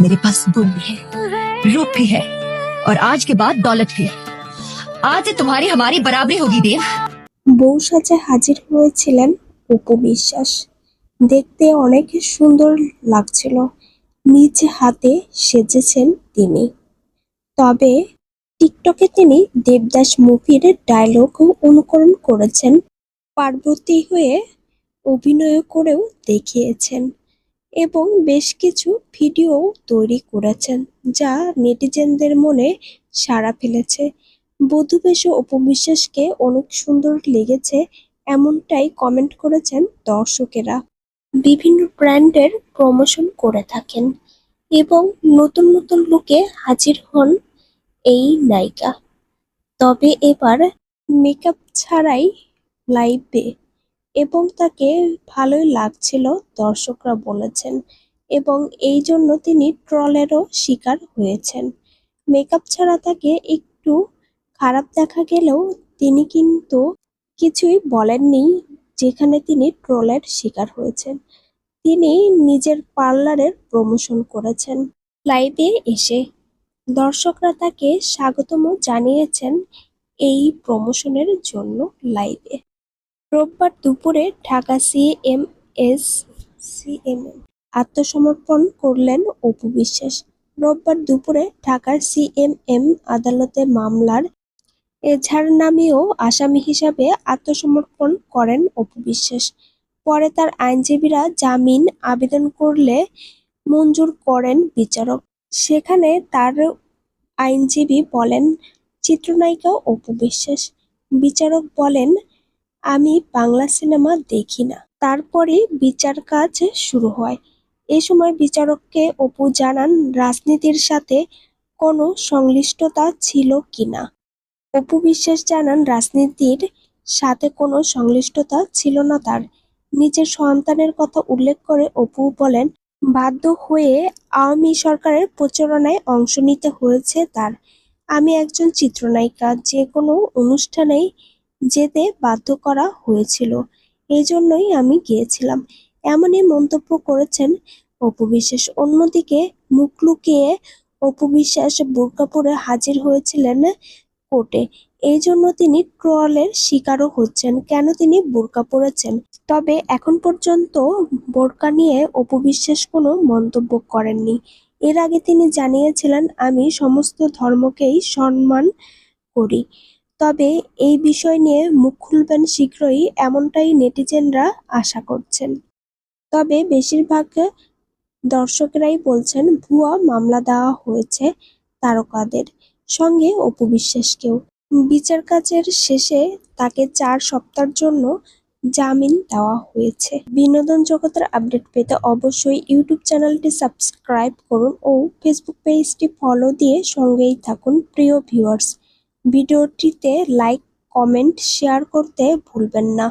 मेरे पास गुण भी है रूप भी है और आज के बाद दौलत भी है आज से तुम्हारी हमारी बराबरी होगी देव বউ সাজে হাজির হয়েছিলেন অপু বিশ্বাস দেখতে অনেক সুন্দর লাগছিল নিজ হাতে সেজেছেন তিনি তবে টিকটকে তিনি দেবদাস মুভির ডায়লগও অনুকরণ করেছেন পার্বতী হয়ে অভিনয় করেও দেখিয়েছেন এবং বেশ কিছু ভিডিও তৈরি করেছেন, যা নেটিজেনদের মনে সাড়া ফেলেছে। বধুবেশ বেশে অপবিশ্বাসকে অনেক সুন্দর লেগেছে এমনটাই কমেন্ট করেছেন দর্শকেরা। বিভিন্ন ব্র্যান্ডের প্রমোশন করে থাকেন এবং নতুন নতুন লুকে হাজির হন এই নায়িকা। তবে এবার মেকআপ ছাড়াই লাইভে এবং তাকে ভালোই লাগছিল, দর্শকরা বলেছেন, এবং এই জন্য তিনি ট্রলেরও শিকার হয়েছেন। মেকআপ ছাড়া তাকে একটু খারাপ দেখা গেলেও তিনি কিন্তু কিছুই বলেননি যেখানে তিনি ট্রলের শিকার হয়েছেন। তিনি নিজের পার্লারের প্রমোশন করেছেন লাইভে এসে। দর্শকরা তাকে স্বাগতম জানিয়েছেন এই প্রমোশনের জন্য লাইভে। রোববার দুপুরে ঢাকা সিএমএস, সিএমএম আত্মসমর্পণ করলেন অপু বিশ্বাস। রোববার দুপুরে ঢাকার সিএমএম আদালতে মামলার এজাহার নামীয় আসামি হিসাবে আত্মসমর্পণ করেন অপু বিশ্বাস। পরে তার আইনজীবীরা জামিন আবেদন করলে মঞ্জুর করেন বিচারক। সেখানে তার আইনজীবী বলেন, চিত্রনায়িকা অপু বিশ্বাস। বিচারক বলেন আমি বাংলা সিনেমা দেখি না। তারপরে বিচার কাজ শুরু হয়। এ সময় বিচারককে অপু জানান, রাজনীতির সাথে কোনো সংশ্লিষ্টতা ছিল কিনা অপু বিশ্বাস জানান, রাজনীতির সাথে কোনো সংশ্লিষ্টতা ছিল না তার। নিজের সন্তানের কথা উল্লেখ করে অপু বলেন, বাধ্য হয়ে আওয়ামী সরকারের প্রচারণায় অংশ নিতে হয়েছে তার। আমি একজন চিত্রনায়িকা, যে কোনো অনুষ্ঠানেই যেতে বাধ্য করা হয়েছিল। এই জন্যই আমি গিয়েছিলাম। এমনই মন্তব্য করেছেন অপু বিশ্বাস। অন্যদিকে মুখ লুকিয়ে অপু বিশ্বাস বোরকা পরে হাজির হয়েছিলেন কোর্টে। এই জন্য তিনি ট্রলের শিকারও হচ্ছেন। কেন তিনি বোরকা পরেছেন? তবে এখন পর্যন্ত বোরকা নিয়ে অপু বিশ্বাস কোনো মন্তব্য করেননি। এর আগে তিনি জানিয়েছিলেন, আমি সমস্ত ধর্মকেই সম্মান করি। তবে এই বিষয় নিয়ে মুখ খুলবেন শীঘ্রই এমনটাই নেটিজেনরা আশা করছেন। তবে বেশিরভাগ দর্শকেরাই বলছেন, ভুয়া মামলা দেওয়া হয়েছে তারকাদের সঙ্গে অপু বিশ্বাসকেও। বিচার কাজের শেষে তাকে চার সপ্তাহের জন্য জামিন দেওয়া হয়েছে। বিনোদন জগতের আপডেট পেতে অবশ্যই ইউটিউব চ্যানেলটি সাবস্ক্রাইব করুন ও ফেসবুক পেজটি ফলো দিয়ে সঙ্গেই থাকুন প্রিয় ভিউয়ার্স। ভিডিওটিতে লাইক কমেন্ট শেয়ার করতে ভুলবেন না।